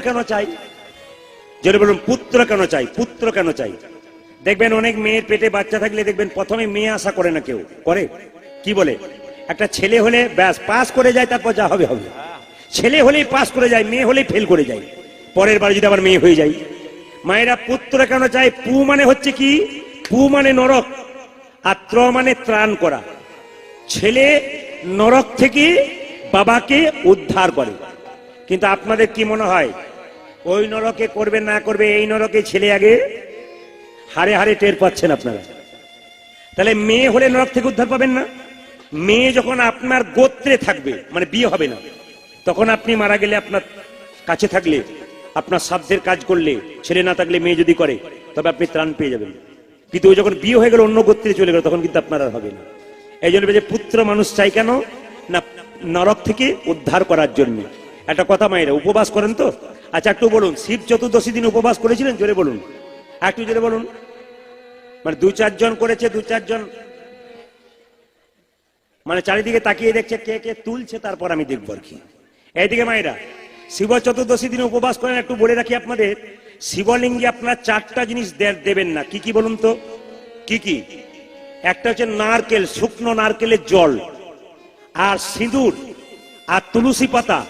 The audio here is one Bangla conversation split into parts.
কেন চাই? যদি বলুন, পুত্র কেন চাই? পুত্র কেন চাই? দেখবেন অনেক মেয়ের পেটে বাচ্চা থাকলে দেখবেন প্রথমে মেয়ে আশা করে না কেউ। করে? কি বলে? একটা ছেলে হলে ব্যাস, পাস করে যায়, তারপর যা হবে হবে। ছেলে হলেই পাস করে যায়, মেয়ে হলেই ফেল করে যায়। পরের বার যদি আবার মেয়ে হয়ে যায়। মায়েরা পুত্র কেন চায়? পু মানে হচ্ছে কি? পু মানে নরক, আর ত্র মানে ত্রাণ করা। ছেলে নরক থেকে বাবাকে উদ্ধার করে। কিন্তু আপনাদের কি মনে হয়? ওই নরকে করবে না করবে, এই নরকে ছেলে আগে হারে হারে টের পাচ্ছেন আপনারা। তাহলে মেয়ে হলে নরক থেকে উদ্ধার পাবেন না? মেয়ে যখন আপনার গোত্রে থাকবে মানে বিয়ে হবে না, তখন আপনি মারা গেলে আপনার কাছে থাকলে, আপনার সাধ্যের কাজ করলে, ছেলে না থাকলে মেয়ে যদি করে, তবে আপনি ত্রাণ পেয়ে যাবেন। কিন্তু যখন বিয়ে হয়ে গেল, অন্য গোত্রে চলে গেল, তখন কিন্তু আপনার আর হবে না। এই জন্য পুত্র মানুষ চাই কেন? না, নরক থেকে উদ্ধার করার জন্য। একটা কথা মায়েরা, উপবাস করেন তো? আচ্ছা একটু বলুন, শিব চতুর্দশী দিন উপবাস করেছিলেন? জোরে বলুন। একটু জোরে বলুন। মানে দু চারজন করেছে, দু চারজন? মানে চারিদিকে তাকিয়ে দেখছে কে কে তুলছে, তারপর আমি দেখব আর কি। এইদিকে মায়েরা, শিব চতুর্দশী দিনে উপবাস করেন, একটু বলে রাখি আপনাদের, শিবলিঙ্গে আপনার চারটা জিনিস দেবেন না। কি কি বলুন তো? কি কি? একটা হচ্ছে নারকেল, শুকনো নারকেলের জল, আর সিঁদুর, আর তুলসী পাতা।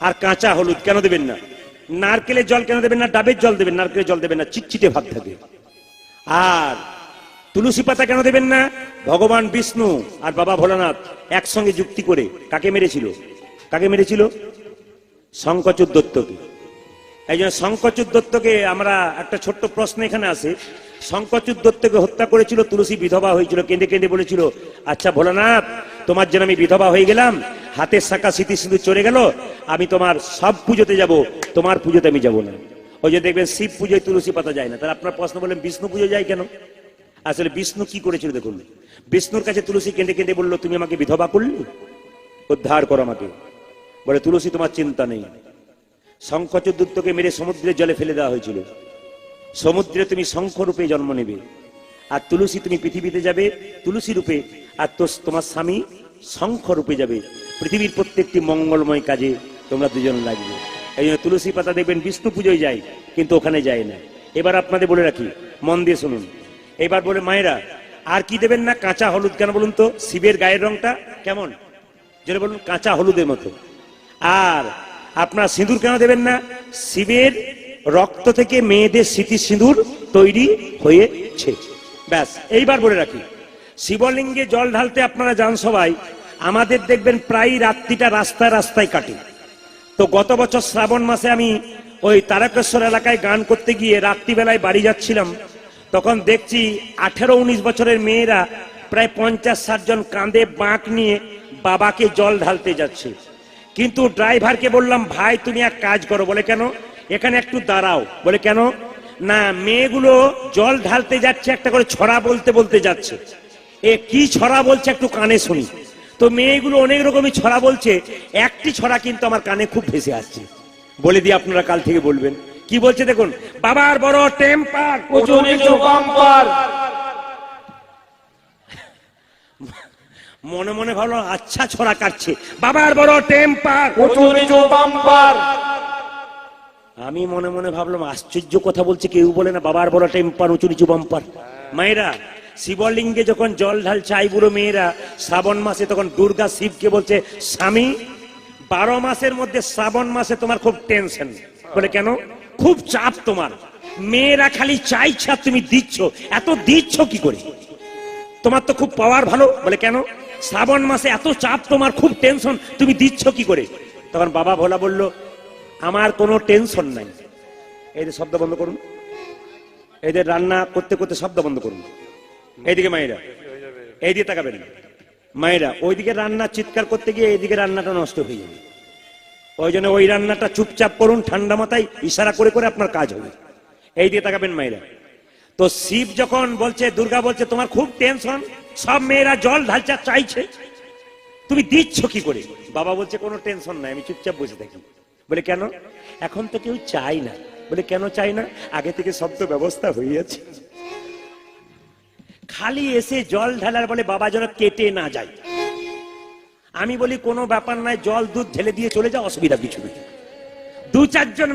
আর কাঁচা হলুদ কেন দেবেন না? নারকেলের জল কেন দেবেন না? ডাবের জল দেবেন নারকেলের জল দেবেন না? চিটচিটে ভাব থাকে। আর তুলসী পাতা কেন দেবেন না? ভগবান বিষ্ণু আর বাবা ভোলানাথ একসঙ্গে যুক্তি করে কাকে মেরেছিল? কাকে মেরেছিল? শঙ্কচুর দত্তকে। এই জন্য শঙ্কচুর দত্তকে আমরা একটা ছোট্ট প্রশ্ন এখানে আসে শঙ্কচুর দত্তকে হত্যা করেছিল তুলসী বিধবা হয়েছিল, কেঁদে কেঁদে বলেছিল আচ্ছা ভোলানাথ তোমার জন্য আমি বিধবা হয়ে গেলাম হাতের শাখা স্মৃতি শুধু চলে গেল, আমি তোমার সব পুজোতে যাব, তোমার পুজোতে আমি যাব না। ওই যে দেখবেন শিব পুজোয় তুলসী পাতা যায় না। তাহলে আপনার প্রশ্ন বললেন, বিষ্ণু পুজো যায় কেন? আসলে বিষ্ণু কি করেছিল দেখুন, বিষ্ণুর কাছে তুলসী কেঁদে কেঁদে বলল, তুমি আমাকে বিধবা করলে? উদ্ধার করো আমাকে। বলে, তুলসী, তোমার চিন্তা নেই। শঙ্খচুদ্দুত্তকে মেরে সমুদ্রের জলে ফেলে দেওয়া হয়েছিল। সমুদ্রে তুমি শঙ্খ রূপে জন্ম নেবে। আর তুলসী তুমি পৃথিবীতে যাবে, তুলসী রূপে। আর তোমার স্বামী শঙ্খ রূপে যাবে। পৃথিবীর প্রত্যেকটি মঙ্গলময় কাজে তোমরা দুজন লাগবে। এই জন্য তুলসী পাতা দেখবেন বিষ্ণু পুজোয় যায়, কিন্তু ওখানে যায় না। এবার আপনাদের বলে রাখি, মন দিয়ে শুনুন। এবার বলে, মায়েরা, আর কি দেবেন না কাঁচা হলুদ কেন বলুন তো? শিবের গায়ের রংটা কেমন? যেটা বলুন, কাঁচা হলুদের মতো। আর আপনার সিঁদুর কেন দেবেন না? শিবের রক্ত থেকে মেয়েদের স্মৃতি সিঁদুর তৈরি হয়েছে। ব্যাস, এইবার বলে রাখি শিবলিঙ্গে জল ঢালতে আপনারা যান সবাই, আমাদের দেখবেন প্রায় রাত্রিটা রাস্তায় রাস্তায় কাটে। তো গত বছর শ্রাবণ মাসে আমি ওই তারকেশ্বর এলাকায় গান করতে গিয়ে রাত্রিবেলায় বাড়ি যাচ্ছিলাম, তখন দেখছি আঠেরো উনিশ বছরের মেয়েরা প্রায় পঞ্চাশ ষাট জন কাঁধে বাঁক নিয়ে বাবাকে জল ঢালতে যাচ্ছে। কিন্তু ড্রাইভারকে বললাম, ভাই, তুমি এক কাজ করো। বলে, কেন? এখানে একটু দাঁড়াও। বলে, কেন? না, মেয়েগুলো জল ঢালতে যাচ্ছে, একটা করে ছড়া বলতে বলতে যাচ্ছে। এ কি ছড়া বলছে একটু কানে শুনি। তো মেয়েগুলো অনেক রকমই ছড়া বলছে একটি ছড়া কিন্তু আমার কানে খুব ভেসে আসছে। বলে দিয়ে আপনারা কাল থেকে বলবেন। কি বলছে দেখুন বাবার বড় টেম্পার মনে মনে ভালো আচ্ছা ছড়া কাটছে। বাবার বড় টেম্পার। আমি মনে মনে ভাবলাম আশ্চর্য কথা বলছে কেউ বলে না বাবার বড় টেম্পার উঁচু নিচু বাম্পার। মায়েরা শিবলিঙ্গে যখন জল ঢাল চাই বুড়ো মেয়েরা, শ্রাবণ মাসে তখন দুর্গা শিবকে বলছে, স্বামী, বারো মাসের মধ্যে শ্রাবণ মাসে তোমার খুব টেনশন বলে, কেন? খুব চাপ তোমার। মেয়েরা খালি চাইছে তুমি দিচ্ছ। এত দিচ্ছ কি করে? তোমার তো খুব পাওয়ার ভালো। বলে, কেন? শ্রাবণ মাসে এত চাপ তোমার, খুব টেনশন তুমি দিচ্ছ কি করে? তখন বাবা ভোলা বলল, আমার কোনো টেনশন নাই। এদের শব্দ বন্ধ করুন। এদের রান্না করতে করতে শব্দ বন্ধ করুন। এইদিকে মায়েরা, এইদিকে তাকাবেন। মায়েরা, ওইদিকে রান্না চিৎকার করতে গিয়ে এইদিকে রান্নাটা নষ্ট হয়ে যাবে। ওই জন্য ওই রান্নাটা চুপচাপ করুন, ঠান্ডা মাথায় ইশারা করে করে আপনার কাজ হবে। এই দিয়ে তাকাবেন মায়েরা। তো শিব যখন বলছে, দুর্গা বলছে, তোমার খুব টেনশন সব মেয়েরা জল ঢালচা চাইছে। তুমি দিচ্ছ কি করে? বাবা বলছে, কোনো টেনশন নাই, আমি চুপচাপ বসে থাকি। বলে, কেন? এখন তো কেউ চাই না। বলে, কেন চাই না? আগে থেকে তো ব্যবস্থা হয়ে আছে। খালি এসে জল ঢালার বলে বাবা যেন কেটে না যায়। আমি বলি, কোনো ব্যাপার নাই জল দুধ ঢেলে দিয়ে চলে যাও, অসুবিধা কিছু নেই। দু চারজন